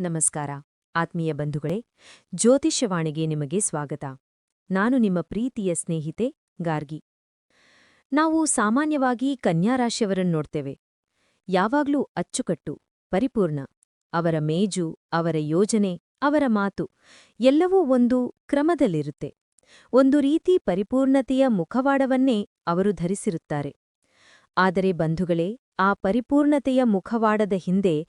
ನಮಸ್ಕಾರ. ಆತ್ಮೀಯ ಬಂಧುಗಳೇ, ಜ್ಯೋತಿಷ್ಯವಾಣಿಗೆ ನಿಮಗೆ ಸ್ವಾಗತ. ನಾನು ನಿಮ್ಮ ಪ್ರೀತಿಯ ಸ್ನೇಹಿತೆ ಗಾರ್ಗಿ. ನಾವು ಸಾಮಾನ್ಯವಾಗಿ ಕನ್ಯಾರಾಶಿಯವರನ್ನು ನೋಡ್ತೇವೆ. ಯಾವಾಗ್ಲೂ ಅಚ್ಚುಕಟ್ಟು, ಪರಿಪೂರ್ಣ. ಅವರ ಮೇಜು, ಅವರ ಯೋಜನೆ, ಅವರ ಮಾತು, ಎಲ್ಲವೂ ಒಂದು ಕ್ರಮದಲ್ಲಿರುತ್ತೆ. ಒಂದು ರೀತಿ ಪರಿಪೂರ್ಣತೆಯ ಮುಖವಾಡವನ್ನೇ ಅವರು ಧರಿಸಿರುತ್ತಾರೆ. ಆದರೆ ಬಂಧುಗಳೇ, ಆ ಪರಿಪೂರ್ಣತೆಯ ಮುಖವಾಡದ ಹಿಂದೆ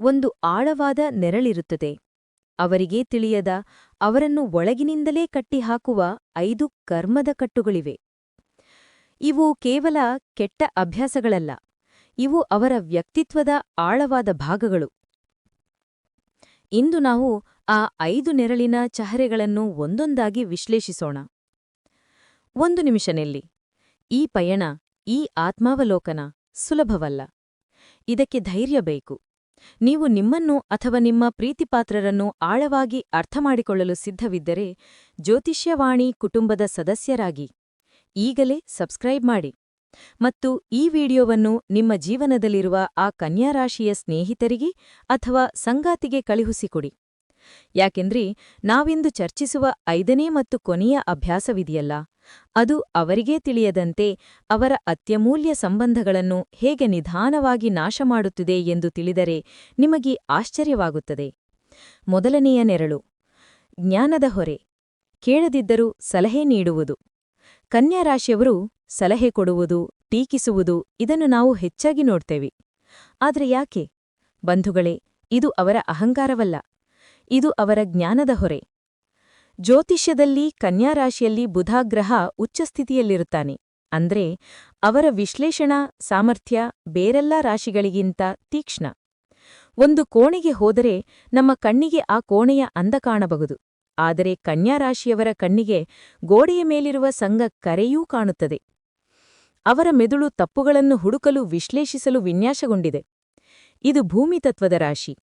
ಒಂದು ಆಳವಾದ ನೆರಳಿರುತ್ತದೆ. ಅವರಿಗೆ ತಿಳಿಯದ ಅವರನ್ನು ಒಳಗಿನಿಂದಲೇ ಕಟ್ಟಿಹಾಕುವ ಐದು ಕರ್ಮದ ಕಟ್ಟುಗಳಿವೆ. ಇವು ಕೇವಲ ಕೆಟ್ಟ ಅಭ್ಯಾಸಗಳಲ್ಲ. ಇವು ಅವರ ವ್ಯಕ್ತಿತ್ವದ ಆಳವಾದ ಭಾಗಗಳು. ಇಂದು ನಾವು ಆ ಐದು ನೆರಳಿನ ಚಹರೆಗಳನ್ನು ಒಂದೊಂದಾಗಿ ವಿಶ್ಲೇಷಿಸೋಣ. ಒಂದು ನಿಮಿಷ ನೆಲ್ಲಿ. ಈ ಪಯಣ, ಈ ಆತ್ಮಾವಲೋಕನ ಸುಲಭವಲ್ಲ. ಇದಕ್ಕೆ ಧೈರ್ಯ ಬೇಕು. ನೀವು ನಿಮ್ಮನ್ನು ಅಥವಾ ನಿಮ್ಮ ಪ್ರೀತಿಪಾತ್ರರನ್ನು ಆಳವಾಗಿ ಅರ್ಥಮಾಡಿಕೊಳ್ಳಲು ಸಿದ್ಧವಿದ್ದರೆ ಜ್ಯೋತಿಷ್ಯವಾಣಿ ಕುಟುಂಬದ ಸದಸ್ಯರಾಗಿ. ಈಗಲೇ ಸಬ್ಸ್ಕ್ರೈಬ್ ಮಾಡಿ. ಮತ್ತು ಈ ವಿಡಿಯೋವನ್ನು ನಿಮ್ಮ ಜೀವನದಲ್ಲಿರುವ ಆ ಕನ್ಯಾರಾಶಿಯ ಸ್ನೇಹಿತರಿಗೆ ಅಥವಾ ಸಂಗಾತಿಗೆ ಕಳುಹಿಸಿಕೊಡಿ. ಯಾಕೆಂದ್ರೆ ನಾವಿಂದು ಚರ್ಚಿಸುವ ಐದನೇ ಮತ್ತು ಕೊನೆಯ ಅಭ್ಯಾಸವಿದೆಯಲ್ಲ, ಅದು ಅವರಿಗೇ ತಿಳಿಯದಂತೆ ಅವರ ಅತ್ಯಮೂಲ್ಯ ಸಂಬಂಧಗಳನ್ನು ಹೇಗೆ ನಿಧಾನವಾಗಿ ನಾಶ ಮಾಡುತ್ತಿದೆ ಎಂದು ತಿಳಿದರೆ ನಿಮಗೆ ಆಶ್ಚರ್ಯವಾಗುತ್ತದೆ. ಮೊದಲನೆಯ ನೆರಳು, ಜ್ಞಾನದ ಹೊರೆ, ಕೇಳದಿದ್ದರೂ ಸಲಹೆ ನೀಡುವುದು. ಕನ್ಯಾರಾಶಿಯವರು ಸಲಹೆ ಕೊಡುವುದು, ಟೀಕಿಸುವುದು, ಇದನ್ನು ನಾವು ಹೆಚ್ಚಾಗಿ ನೋಡ್ತೇವೆ. ಆದರೆ ಯಾಕೆ? ಬಂಧುಗಳೇ, ಇದು ಅವರ ಅಹಂಕಾರವಲ್ಲ. ಇದು ಅವರ ಜ್ಞಾನದ ಹೊರೆ. ಜ್ಯೋತಿಷ್ಯದಲ್ಲಿ ಕನ್ಯಾರಾಶಿಯಲ್ಲಿ ಬುಧಾಗ್ರಹ ಉಚ್ಚಸ್ಥಿತಿಯಲ್ಲಿರುತ್ತಾನೆ ಅಂದ್ರೆ, ಅವರ ವಿಶ್ಲೇಷಣಾ ಸಾಮರ್ಥ್ಯ ಬೇರೆಲ್ಲ ರಾಶಿಗಳಿಗಿಂತ ತೀಕ್ಷ್ಣ. ಒಂದು ಕೋಣೆಗೆ ಹೋದರೆ ನಮ್ಮ ಕಣ್ಣಿಗೆ ಆ ಕೋಣೆಯ ಅಂದ ಕಾಣಬಹುದು. ಆದರೆ ಕನ್ಯಾರಾಶಿಯವರ ಕಣ್ಣಿಗೆ ಗೋಡೆಯ ಮೇಲಿರುವ ಸಂಘ ಕರೆಯೂ ಕಾಣುತ್ತದೆ. ಅವರ ಮೆದುಳು ತಪ್ಪುಗಳನ್ನು ಹುಡುಕಲು ವಿಶ್ಲೇಷಿಸಲು ವಿನ್ಯಾಸಗೊಂಡಿದೆ. ಇದು ಭೂಮಿತತ್ವದ ರಾಶಿ.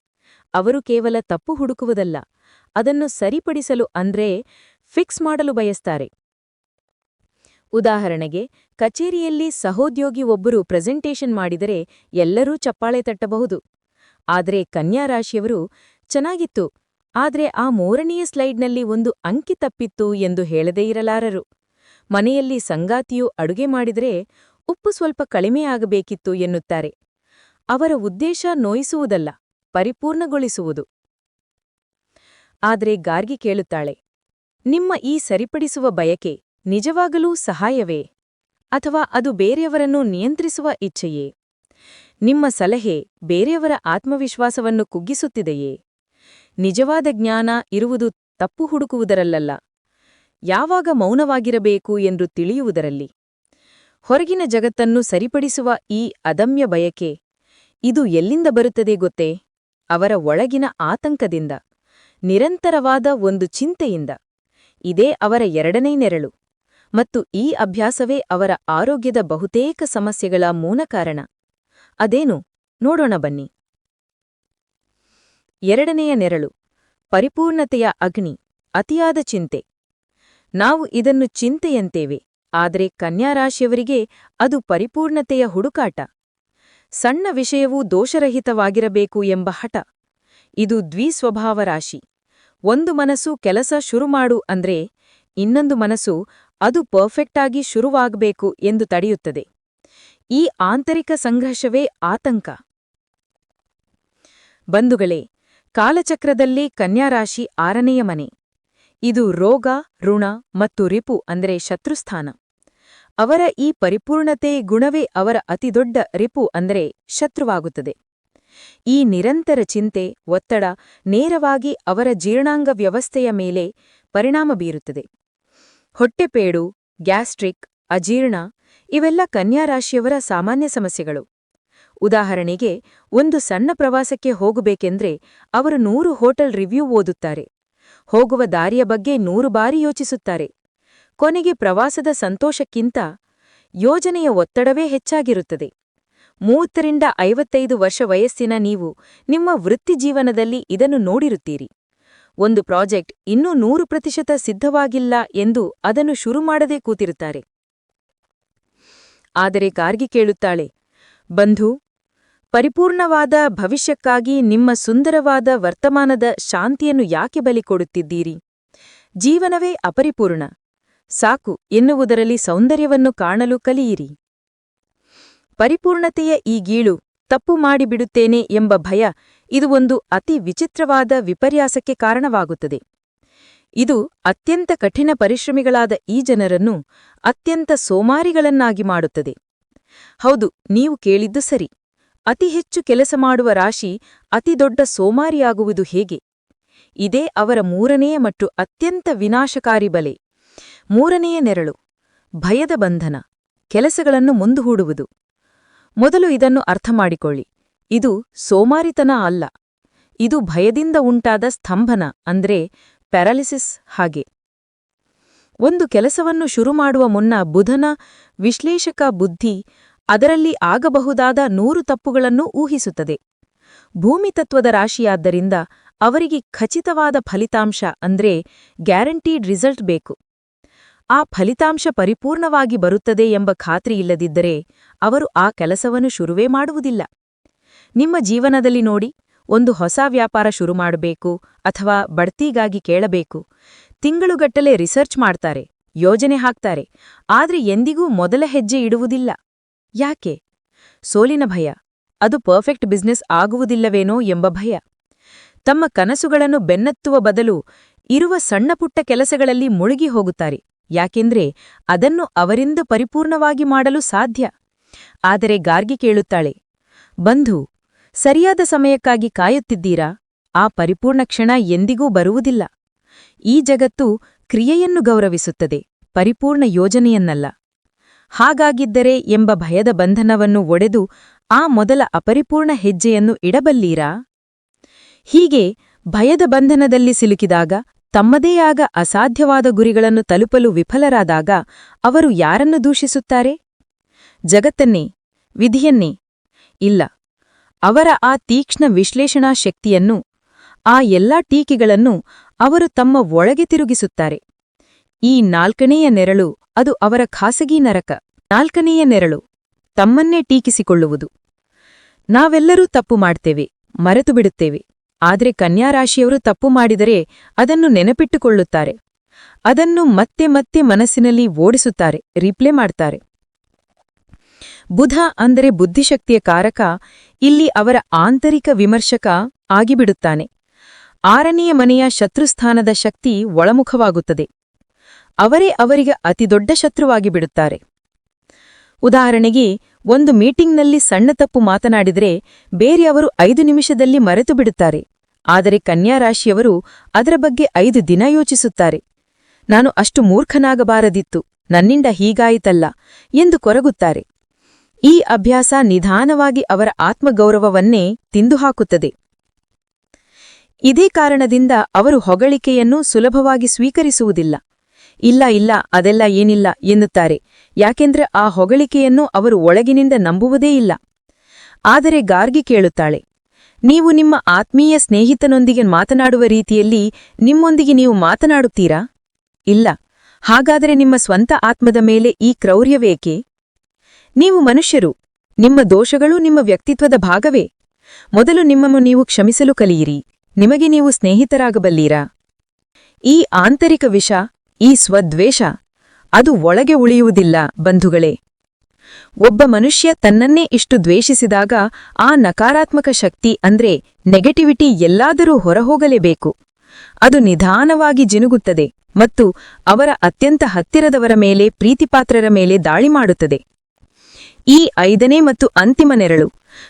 ಅವರು ಕೇವಲ ತಪ್ಪು ಹುಡುಕುವುದಲ್ಲ, ಅದನ್ನು ಸರಿಪಡಿಸಲು ಅಂದ್ರೆ ಫಿಕ್ಸ್ ಮಾಡಲು ಬಯಸ್ತಾರೆ. ಉದಾಹರಣೆಗೆ, ಕಚೇರಿಯಲ್ಲಿ ಸಹೋದ್ಯೋಗಿ ಒಬ್ಬರು ಪ್ರೆಸೆಂಟೇಷನ್ ಮಾಡಿದರೆ ಎಲ್ಲರೂ ಚಪ್ಪಾಳೆ ತಟ್ಟಬಹುದು. ಆದರೆ ಕನ್ಯಾರಾಶಿಯವರು, ಚೆನ್ನಾಗಿತ್ತು, ಆದರೆ ಆ ಮೂರನೆಯ ಸ್ಲೈಡ್ನಲ್ಲಿ ಒಂದು ಅಂಕಿ ತಪ್ಪಿತ್ತು ಎಂದು ಹೇಳದೇ ಇರಲಾರರು. ಮನೆಯಲ್ಲಿ ಸಂಗಾತಿಯು ಅಡುಗೆ ಮಾಡಿದರೆ ಉಪ್ಪು ಸ್ವಲ್ಪ ಕಡಿಮೆಯಾಗಬೇಕಿತ್ತು ಎನ್ನುತ್ತಾರೆ. ಅವರ ಉದ್ದೇಶ ನೋಯಿಸುವುದಲ್ಲ. ಪರಿಪೂರ್ಣಗೊಳಿಸುವುದು. ಆದರೆ ಗಾರ್ಗಿ ಕೇಳುತ್ತಾಳೆ, ನಿಮ್ಮ ಈ ಸರಿಪಡಿಸುವ ಬಯಕೆ ನಿಜವಾಗಲೂ ಸಹಾಯವೇ? ಅಥವಾ ಅದು ಬೇರೆಯವರನ್ನು ನಿಯಂತ್ರಿಸುವ ಇಚ್ಛೆಯೇ? ನಿಮ್ಮ ಸಲಹೆ ಬೇರೆಯವರ ಆತ್ಮವಿಶ್ವಾಸವನ್ನು ಕುಗ್ಗಿಸುತ್ತಿದೆಯೇ? ನಿಜವಾದ ಜ್ಞಾನ ಇರುವುದು ತಪ್ಪು ಹುಡುಕುವುದರಲ್ಲ ಯಾವಾಗ ಮೌನವಾಗಿರಬೇಕು ಎಂದು ತಿಳಿಯುವುದರಲ್ಲಿ. ಹೊರಗಿನ ಜಗತ್ತನ್ನು ಸರಿಪಡಿಸುವ ಈ ಅದಮ್ಯ ಬಯಕೆ, ಇದು ಎಲ್ಲಿಂದ ಬರುತ್ತದೆ ಗೊತ್ತೇ? ಅವರ ಒಳಗಿನ ಆತಂಕದಿಂದ, ನಿರಂತರವಾದ ಒಂದು ಚಿಂತೆಯಿಂದ. ಇದೇ ಅವರ ಎರಡನೇ ನೆರಳು. ಮತ್ತು ಈ ಅಭ್ಯಾಸವೇ ಅವರ ಆರೋಗ್ಯದ ಬಹುತೇಕ ಸಮಸ್ಯೆಗಳ ಮೂಲ ಕಾರಣ. ಅದೇನು? ನೋಡೋಣ ಬನ್ನಿ. ಎರಡನೆಯ ನೆರಳು. ಪರಿಪೂರ್ಣತೆಯ ಅಗ್ನಿ. ಅತಿಯಾದ ಚಿಂತೆ. ನಾವು ಇದನ್ನು ಚಿಂತೆಯಂತೇವೆ. ಆದರೆ ಕನ್ಯಾರಾಶಿಯವರಿಗೆ ಅದು ಪರಿಪೂರ್ಣತೆಯ ಹುಡುಕಾಟ. ಸಣ್ಣ ವಿಷಯವೂ ದೋಷರಹಿತವಾಗಿರಬೇಕು ಎಂಬ ಹಠ. ಇದು ದ್ವಿಸ್ವಭಾವ ರಾಶಿ. ಒಂದು ಮನಸ್ಸು ಕೆಲಸ ಶುರುಮಾಡು ಅಂದ್ರೆ ಇನ್ನೊಂದು ಮನಸ್ಸು ಅದು ಪರ್ಫೆಕ್ಟಾಗಿ ಶುರುವಾಗಬೇಕು ಎಂದು ತಡೆಯುತ್ತದೆ. ಈ ಆಂತರಿಕ ಸಂಘರ್ಷವೇ ಆತಂಕ. ಬಂಧುಗಳೇ, ಕಾಲಚಕ್ರದಲ್ಲಿ ಕನ್ಯಾರಾಶಿ ಆರನೆಯ ಮನೆ. ಇದು ರೋಗ, ಋಣ ಮತ್ತು ರಿಪು ಅಂದರೆ ಶತ್ರುಸ್ಥಾನ. ಅವರ ಈ ಪರಿಪೂರ್ಣತೆ ಗುಣವೇ ಅವರ ಅತಿದೊಡ್ಡ ರಿಪು ಅಂದರೆ ಶತ್ರುವಾಗುತ್ತದೆ. ಈ ನಿರಂತರ ಚಿಂತೆ, ಒತ್ತಡ ನೇರವಾಗಿ ಅವರ ಜೀರ್ಣಾಂಗ ವ್ಯವಸ್ಥೆಯ ಮೇಲೆ ಪರಿಣಾಮ ಬೀರುತ್ತದೆ. ಹೊಟ್ಟೆಪೇಡು, ಗ್ಯಾಸ್ಟ್ರಿಕ್, ಅಜೀರ್ಣ ಇವೆಲ್ಲ ಕನ್ಯಾರಾಶಿಯವರ ಸಾಮಾನ್ಯ ಸಮಸ್ಯೆಗಳು. ಉದಾಹರಣೆಗೆ, ಒಂದು ಸಣ್ಣ ಪ್ರವಾಸಕ್ಕೆ ಹೋಗಬೇಕೆಂದ್ರೆ ಅವರು ನೂರು ಹೋಟೆಲ್ ರಿವ್ಯೂ ಓದುತ್ತಾರೆ. ಹೋಗುವ ದಾರಿಯ ಬಗ್ಗೆ ನೂರು ಬಾರಿ ಯೋಚಿಸುತ್ತಾರೆ. ಕೊನೆಗೆ ಪ್ರವಾಸದ ಸಂತೋಷಕ್ಕಿಂತ ಯೋಜನೆಯ ಒತ್ತಡವೇ ಹೆಚ್ಚಾಗಿರುತ್ತದೆ. ಮೂವತ್ತರಿಂದ ಐವತ್ತೈದು ವರ್ಷ ವಯಸ್ಸಿನ ನೀವು ನಿಮ್ಮ ವೃತ್ತಿಜೀವನದಲ್ಲಿ ಇದನ್ನು ನೋಡಿರುತ್ತೀರಿ. ಒಂದು ಪ್ರಾಜೆಕ್ಟ್ ಇನ್ನೂ ನೂರು ಪ್ರತಿಶತ ಸಿದ್ಧವಾಗಿಲ್ಲ ಎಂದು ಅದನ್ನು ಶುರು ಮಾಡದೇ ಕೂತಿರುತ್ತಾರೆ. ಆದರೆ ಕಾರ್ಗಿ ಕೇಳುತ್ತಾಳೆ, ಬಂಧು, ಪರಿಪೂರ್ಣವಾದ ಭವಿಷ್ಯಕ್ಕಾಗಿ ನಿಮ್ಮ ಸುಂದರವಾದ ವರ್ತಮಾನದ ಶಾಂತಿಯನ್ನು ಯಾಕೆ ಬಲಿ ಕೊಡುತ್ತಿದ್ದೀರಿ? ಜೀವನವೇ ಅಪರಿಪೂರ್ಣ. ಸಾಕು, ಎನ್ನುವುದರಲ್ಲಿ ಸೌಂದರ್ಯವನ್ನು ಕಾಣಲು ಕಲಿಯಿರಿ. ಪರಿಪೂರ್ಣತೆಯ ಈ ಗೀಳು, ತಪ್ಪು ಮಾಡಿಬಿಡುತ್ತೇನೆ ಎಂಬ ಭಯ, ಇದು ಒಂದು ಅತಿ ವಿಚಿತ್ರವಾದ ವಿಪರ್ಯಾಸಕ್ಕೆ ಕಾರಣವಾಗುತ್ತದೆ. ಇದು ಅತ್ಯಂತ ಕಠಿಣ ಪರಿಶ್ರಮಿಗಳಾದ ಈ ಜನರನ್ನು ಅತ್ಯಂತ ಸೋಮಾರಿಗಳನ್ನಾಗಿ ಮಾಡುತ್ತದೆ. ಹೌದು, ನೀವು ಕೇಳಿದ್ದು ಸರಿ. ಅತಿ ಹೆಚ್ಚು ಕೆಲಸ ಮಾಡುವ ರಾಶಿ ಅತಿದೊಡ್ಡ ಸೋಮಾರಿಯಾಗುವುದು ಹೇಗೆ? ಇದೇ ಅವರ ಮೂರನೆಯ ಮತ್ತು ಅತ್ಯಂತ ವಿನಾಶಕಾರಿ ಬಲೆ. ಮೂರನೆಯ ನೆರಳು, ಭಯದ ಬಂಧನ, ಕೆಲಸಗಳನ್ನು ಮುಂದುಹೂಡುವುದು ಮೊದಲು ಇದನ್ನು ಅರ್ಥಮಾಡಿಕೊಳ್ಳಿ. ಇದು ಸೋಮಾರಿತನ ಅಲ್ಲ. ಇದು ಭಯದಿಂದ ಉಂಟಾದ ಸ್ತಂಭನ, ಅಂದ್ರೆ ಪ್ಯಾರಾಲಿಸಿಸ್ ಹಾಗೆ. ಒಂದು ಕೆಲಸವನ್ನು ಶುರು ಮಾಡುವ ಮುನ್ನ ಬುಧನ ವಿಶ್ಲೇಷಕ ಬುದ್ಧಿ ಅದರಲ್ಲಿ ಆಗಬಹುದಾದ ನೂರು ತಪ್ಪುಗಳನ್ನು ಊಹಿಸುತ್ತದೆ. ಭೂಮಿತತ್ವದ ರಾಶಿಯಾದ್ದರಿಂದ ಅವರಿಗೆ ಖಚಿತವಾದ ಫಲಿತಾಂಶ, ಅಂದ್ರೆ ಗ್ಯಾರಂಟೀಡ್ ರಿಸಲ್ಟ್ ಬೇಕು. ಆ ಫಲಿತಾಂಶ ಪರಿಪೂರ್ಣವಾಗಿ ಬರುತ್ತದೆ ಎಂಬ ಖಾತ್ರಿಯಿಲ್ಲದಿದ್ದರೆ ಅವರು ಆ ಕೆಲಸವನ್ನು ಶುರುವೇ ಮಾಡುವುದಿಲ್ಲ. ನಿಮ್ಮ ಜೀವನದಲ್ಲಿ ನೋಡಿ, ಒಂದು ಹೊಸ ವ್ಯಾಪಾರ ಶುರು ಮಾಡಬೇಕು ಅಥವಾ ಬಡ್ತಿಗಾಗಿ ಕೇಳಬೇಕು. ತಿಂಗಳುಗಟ್ಟಲೆ ರಿಸರ್ಚ್ ಮಾಡ್ತಾರೆ, ಯೋಜನೆ ಹಾಕ್ತಾರೆ, ಆದ್ರೆ ಎಂದಿಗೂ ಮೊದಲ ಹೆಜ್ಜೆ ಇಡುವುದಿಲ್ಲ. ಯಾಕೆ? ಸೋಲಿನ ಭಯ. ಅದು ಪರ್ಫೆಕ್ಟ್ ಬಿಸ್ನೆಸ್ ಆಗುವುದಿಲ್ಲವೇನೋ ಎಂಬ ಭಯ. ತಮ್ಮ ಕನಸುಗಳನ್ನು ಬೆನ್ನತ್ತುವ ಬದಲು ಇರುವ ಸಣ್ಣಪುಟ್ಟ ಕೆಲಸಗಳಲ್ಲಿ ಮುಳುಗಿ ಹೋಗುತ್ತಾರೆ. ಯಾಕೆಂದ್ರೆ ಅದನ್ನು ಅವರಿಂದ ಪರಿಪೂರ್ಣವಾಗಿ ಮಾಡಲು ಸಾಧ್ಯ. ಆದರೆ ಗಾರ್ಗಿ ಕೇಳುತ್ತಾಳೆ, ಬಂಧು, ಸರಿಯಾದ ಸಮಯಕ್ಕಾಗಿ ಕಾಯುತ್ತಿದ್ದೀರಾ? ಆ ಪರಿಪೂರ್ಣ ಕ್ಷಣ ಎಂದಿಗೂ ಬರುವುದಿಲ್ಲ. ಈ ಜಗತ್ತು ಕ್ರಿಯೆಯನ್ನು ಗೌರವಿಸುತ್ತದೆ, ಪರಿಪೂರ್ಣ ಯೋಜನೆಯನ್ನಲ್ಲ. ಹಾಗಾಗಿದ್ದರೆ ಎಂಬ ಭಯದ ಬಂಧನವನ್ನು ಒಡೆದು ಆ ಮೊದಲ ಅಪರಿಪೂರ್ಣ ಹೆಜ್ಜೆಯನ್ನು ಇಡಬಲ್ಲೀರಾ? ಹೀಗೆ ಭಯದ ಬಂಧನದಲ್ಲಿ ಸಿಲುಕಿದಾಗ ತಮ್ಮದೇ ಆಗ ಅಸಾಧ್ಯವಾದ ಗುರಿಗಳನ್ನು ತಲುಪಲು ವಿಫಲರಾದಾಗ ಅವರು ಯಾರನ್ನು ದೂಷಿಸುತ್ತಾರೆ? ಜಗತ್ತನ್ನೇ, ವಿಧಿಯನ್ನೇ? ಇಲ್ಲ. ಅವರ ಆ ತೀಕ್ಷ್ಣ ವಿಶ್ಲೇಷಣಾ ಶಕ್ತಿಯನ್ನು, ಆ ಎಲ್ಲಾ ಟೀಕೆಗಳನ್ನು ಅವರು ತಮ್ಮ ಒಳಗೆ ತಿರುಗಿಸುತ್ತಾರೆ. ಈ ನಾಲ್ಕನೆಯ ನೆರಳು ಅದು ಅವರ ಖಾಸಗಿ ನರಕ. ನಾಲ್ಕನೆಯ ನೆರಳು, ತಮ್ಮನ್ನೇ ಟೀಕಿಸಿಕೊಳ್ಳುವುದು. ನಾವೆಲ್ಲರೂ ತಪ್ಪು ಮಾಡ್ತೇವೆ ಮರೆತು ಬಿಡುತ್ತೇವೆ ಆದ್ರೆ ಕನ್ಯಾರಾಶಿಯವರು ತಪ್ಪು ಮಾಡಿದರೆ ಅದನ್ನು ನೆನಪಿಟ್ಟುಕೊಳ್ಳುತ್ತಾರೆ. ಅದನ್ನು ಮತ್ತೆ ಮತ್ತೆ ಮನಸ್ಸಿನಲ್ಲಿ ಓಡಿಸುತ್ತಾರೆ ರಿಪ್ಲೇ ಮಾಡ್ತಾರೆ. ಬುಧ ಅಂದರೆ ಬುದ್ಧಿಶಕ್ತಿಯ ಕಾರಕ, ಇಲ್ಲಿ ಅವರ ಆಂತರಿಕ ವಿಮರ್ಶಕ ಆಗಿಬಿಡುತ್ತಾನೆ. ಆರನೆಯ ಮನೆಯ ಶತ್ರುಸ್ಥಾನದ ಶಕ್ತಿ ಒಳಮುಖವಾಗುತ್ತದೆ. ಅವರೇ ಅವರಿಗೆ ಅತಿದೊಡ್ಡ ಶತ್ರುವಾಗಿ ಬಿಡುತ್ತಾರೆ ಉದಾಹರಣೆಗೆ, ಒಂದು ಮೀಟಿಂಗ್ನಲ್ಲಿ ಸಣ್ಣ ತಪ್ಪು ಮಾತನಾಡಿದರೆ ಬೇರೆಯವರು ಐದು ನಿಮಿಷದಲ್ಲಿ ಮರೆತು ಬಿಡುತ್ತಾರೆ. ಆದರೆ ಕನ್ಯಾರಾಶಿಯವರು ಅದರ ಬಗ್ಗೆ ಐದು ದಿನ ಯೋಚಿಸುತ್ತಾರೆ. ನಾನು ಅಷ್ಟು ಮೂರ್ಖನಾಗಬಾರದಿತ್ತು, ನನ್ನಿಂದ ಹೀಗಾಯಿತಲ್ಲ ಎಂದು ಕೊರಗುತ್ತಾರೆ. ಈ ಅಭ್ಯಾಸ ನಿಧಾನವಾಗಿ ಅವರ ಆತ್ಮಗೌರವವನ್ನೇ ತಿಂದುಹಾಕುತ್ತದೆ. ಇದೇ ಕಾರಣದಿಂದ ಅವರು ಹೊಗಳಿಕೆಯನ್ನು ಸುಲಭವಾಗಿ ಸ್ವೀಕರಿಸುವುದಿಲ್ಲ. ಇಲ್ಲ ಇಲ್ಲ, ಅದೆಲ್ಲ ಏನಿಲ್ಲ ಎನ್ನುತ್ತಾರೆ. ಯಾಕೆಂದ್ರೆ ಆ ಹೊಗಳಿಕೆಯನ್ನು ಅವರು ಒಳಗಿನಿಂದ ನಂಬುವುದೇ ಇಲ್ಲ. ಆದರೆ ಗಾರ್ಗಿ ಕೇಳುತ್ತಾಳೆ, ನೀವು ನಿಮ್ಮ ಆತ್ಮೀಯ ಸ್ನೇಹಿತನೊಂದಿಗೆ ಮಾತನಾಡುವ ರೀತಿಯಲ್ಲಿ ನಿಮ್ಮೊಂದಿಗೆ ನೀವು ಮಾತನಾಡುತ್ತೀರಾ? ಇಲ್ಲ, ಹಾಗಾದರೆ ನಿಮ್ಮ ಸ್ವಂತ ಆತ್ಮದ ಮೇಲೆ ಈ ಕ್ರೌರ್ಯವೇಕೆ? ನೀವು ಮನುಷ್ಯರು, ನಿಮ್ಮ ದೋಷಗಳು ನಿಮ್ಮ ವ್ಯಕ್ತಿತ್ವದ ಭಾಗವೇ? ಮೊದಲು ನಿಮ್ಮನ್ನು ನೀವು ಕ್ಷಮಿಸಲು ಕಲಿಯಿರಿ, ನಿಮಗೆ ನೀವು ಸ್ನೇಹಿತರಾಗಬಲ್ಲೀರಾ? ಈ ಆಂತರಿಕ ವಿಷ ಈ ಸ್ವದ್ವೇಷ ಅದು ಒಳಗೆ ಉಳಿಯುವುದಿಲ್ಲ, ಬಂಧುಗಳೇ. ಒಬ್ಬ ಮನುಷ್ಯ ತನ್ನನ್ನೇ ಇಷ್ಟು ದ್ವೇಷಿಸಿದಾಗ ಆ ನಕಾರಾತ್ಮಕ ಶಕ್ತಿ ಅಂದ್ರೆ ನೆಗೆಟಿವಿಟಿ ಎಲ್ಲಾದರೂ ಹೊರಹೋಗಲೇಬೇಕು. ಅದು ನಿಧಾನವಾಗಿ ಜಿನುಗುತ್ತದೆ ಮತ್ತು ಅವರ ಅತ್ಯಂತ ಹತ್ತಿರದವರ ಮೇಲೆ, ಪ್ರೀತಿಪಾತ್ರರ ಮೇಲೆ ದಾಳಿ ಮಾಡುತ್ತದೆ. ಈ ಐದನೇ ಮತ್ತು ಅಂತಿಮ ನೆರಳು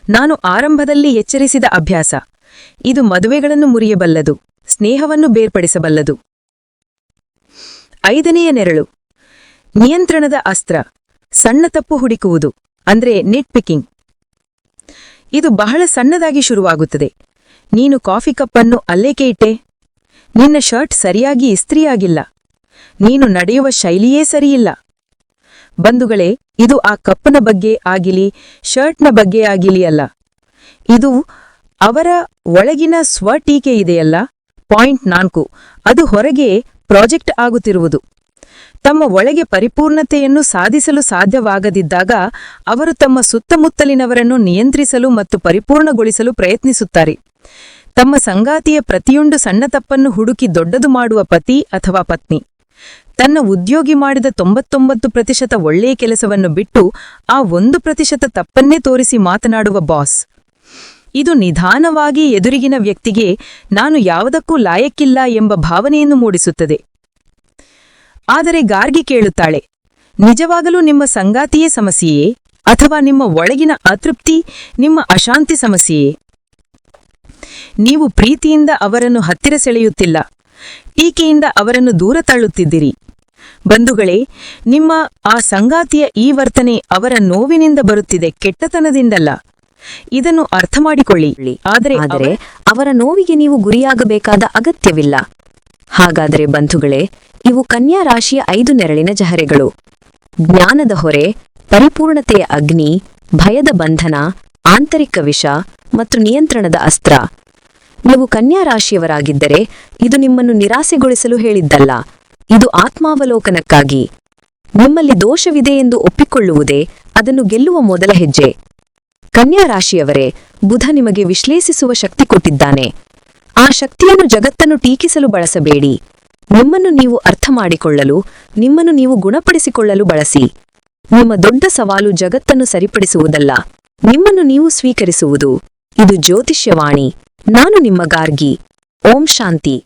ನಾನು ಆರಂಭದಲ್ಲಿ ಎಚ್ಚರಿಸಿದ ಅಭ್ಯಾಸ. ಇದು ಮದುವೆಗಳನ್ನು ಮುರಿಯಬಲ್ಲದು, ಸ್ನೇಹವನ್ನು ಬೇರ್ಪಡಿಸಬಲ್ಲದು. ಐದನೆಯ ನೆರಳು. ನಿಯಂತ್ರಣದ ಅಸ್ತ್ರ. ಸಣ್ಣ ತಪ್ಪು ಹುಡುಕುವುದು. ಅಂದ್ರೆ ನೆಟ್ ಪಿಕಿಂಗ್ ಇದು ಬಹಳ ಸಣ್ಣದಾಗಿ ಶುರುವಾಗುತ್ತದೆ. ನೀನು ಕಾಫಿ ಕಪ್ಪನ್ನು ಅಲ್ಲೇಕೆ ಇಟ್ಟೆ ನಿನ್ನ ಶರ್ಟ್ ಸರಿಯಾಗಿ ಇಸ್ತ್ರಿಯಾಗಿಲ್ಲ. ನೀನು ನಡೆಯುವ ಶೈಲಿಯೇ ಸರಿಯಿಲ್ಲ. ಬಂಧುಗಳೇ, ಇದು ಆ ಕಪ್ಪನ ಬಗ್ಗೆ ಆಗಿಲಿ, ಶರ್ಟ್ನ ಬಗ್ಗೆ ಆಗಿಲಿ ಅಲ್ಲ. ಇದು ಅವರ ಒಳಗಿನ ಸ್ವಟೀಕೆ ಇದೆಯಲ್ಲ? ಪಾಯಿಂಟ್ ನಾಲ್ಕು. ಅದು ಹೊರಗೆ ಪ್ರಾಜೆಕ್ಟ್ ಆಗುತ್ತಿರುವುದು. ತಮ್ಮ ಒಳಗೆ ಪರಿಪೂರ್ಣತೆಯನ್ನು ಸಾಧಿಸಲು ಸಾಧ್ಯವಾಗದಿದ್ದಾಗ ಅವರು ತಮ್ಮ ಸುತ್ತಮುತ್ತಲಿನವರನ್ನು ನಿಯಂತ್ರಿಸಲು ಮತ್ತು ಪರಿಪೂರ್ಣಗೊಳಿಸಲು ಪ್ರಯತ್ನಿಸುತ್ತಾರೆ. ತಮ್ಮ ಸಂಗಾತಿಯ ಪ್ರತಿಯೊಂದು ಸಣ್ಣ ತಪ್ಪನ್ನು ಹುಡುಕಿ ದೊಡ್ಡದು ಮಾಡುವ ಪತಿ ಅಥವಾ ಪತ್ನಿ. ತನ್ನ ಉದ್ಯೋಗಿ ಮಾಡಿದ ತೊಂಬತ್ತೊಂಬತ್ತು ಪ್ರತಿಶತ ಒಳ್ಳೆಯ ಕೆಲಸವನ್ನು ಬಿಟ್ಟು ಆ ಒಂದು ಪ್ರತಿಶತ ತಪ್ಪನ್ನೇ ತೋರಿಸಿ ಮಾತನಾಡುವ ಬಾಸ್. ಇದು ನಿಧಾನವಾಗಿ ಎದುರಿಗಿನ ವ್ಯಕ್ತಿಗೆ ನಾನು ಯಾವುದಕ್ಕೂ ಲಾಯಕ್ಕಿಲ್ಲ ಎಂಬ ಭಾವನೆಯನ್ನು ಮೂಡಿಸುತ್ತದೆ. ಆದರೆ ಗಾರ್ಗಿ ಕೇಳುತ್ತಾಳೆ, ನಿಜವಾಗಲೂ ನಿಮ್ಮ ಸಂಗಾತಿಯೇ ಸಮಸ್ಯೆಯೇ? ಅಥವಾ ನಿಮ್ಮ ಒಳಗಿನ ಅತೃಪ್ತಿ ನಿಮ್ಮ ಅಶಾಂತಿ ಸಮಸ್ಯೆಯೇ? ನೀವು ಪ್ರೀತಿಯಿಂದ ಅವರನ್ನು ಹತ್ತಿರ ಸೆಳೆಯುತ್ತಿಲ್ಲ ಟೀಕೆಯಿಂದ ಅವರನ್ನು ದೂರ ತಳ್ಳುತ್ತಿದ್ದೀರಿ. ಬಂಧುಗಳೇ, ನಿಮ್ಮ ಆ ಸಂಗಾತಿಯ ಈ ವರ್ತನೆ ಅವರ ನೋವಿನಿಂದ ಬರುತ್ತಿದೆ, ಕೆಟ್ಟತನದಿಂದಲ್ಲ. ಇದನ್ನು ಅರ್ಥಮಾಡಿಕೊಳ್ಳಿ. ಆದರೆ ಆದರೆ ಅವರ ನೋವಿಗೆ ನೀವು ಗುರಿಯಾಗಬೇಕಾದ ಅಗತ್ಯವಿಲ್ಲ. ಹಾಗಾದರೆ ಬಂಧುಗಳೇ ಇವು ಕನ್ಯಾ ರಾಶಿಯ ಐದು ನೆರಳಿನ ಜಹರೆಗಳು. ಜ್ಞಾನದ ಹೊರೆ ಪರಿಪೂರ್ಣತೆಯ ಅಗ್ನಿ ಭಯದ ಬಂಧನ ಆಂತರಿಕ ವಿಷ ಮತ್ತು ನಿಯಂತ್ರಣದ ಅಸ್ತ್ರ. ನೀವು ಕನ್ಯಾ ರಾಶಿಯವರಾಗಿದ್ದರೆ ಇದು ನಿಮ್ಮನ್ನು ನಿರಾಸೆಗೊಳಿಸಲು ಹೇಳಿದ್ದಲ್ಲ. ಇದು ಆತ್ಮಾವಲೋಕನಕ್ಕಾಗಿ. ನಿಮ್ಮಲ್ಲಿ ದೋಷವಿದೆ ಎಂದು ಒಪ್ಪಿಕೊಳ್ಳುವುದೇ ಅದನ್ನು ಗೆಲ್ಲುವ ಮೊದಲ ಹೆಜ್ಜೆ. ಕನ್ಯಾ ರಾಶಿಯವರೇ, ಬುಧ ನಿಮಗೆ ವಿಶ್ಲೇಷಿಸುವ ಶಕ್ತಿ ಕೊಟ್ಟಿದ್ದಾನೆ. ಆ ಶಕ್ತಿಯನ್ನು ಜಗತ್ತನ್ನು ಟೀಕಿಸಲು ಬಳಸಬೇಡಿ. ನಿಮ್ಮನ್ನು ನೀವು ಅರ್ಥ ಮಾಡಿಕೊಳ್ಳಲು, ನಿಮ್ಮನ್ನು ನೀವು ಗುಣಪಡಿಸಿಕೊಳ್ಳಲು ಬಳಸಿ. ನಿಮ್ಮ ದೊಡ್ಡ ಸವಾಲು ಜಗತ್ತನ್ನು ಸರಿಪಡಿಸುವುದಲ್ಲ. ನಿಮ್ಮನ್ನು ನೀವು ಸ್ವೀಕರಿಸುವುದು. ಇದು ಜ್ಯೋತಿಷ್ಯವಾಣಿ. ನಾನು ನಿಮ್ಮ ಗಾರ್ಗಿ. ಓಂ ಶಾಂತಿ.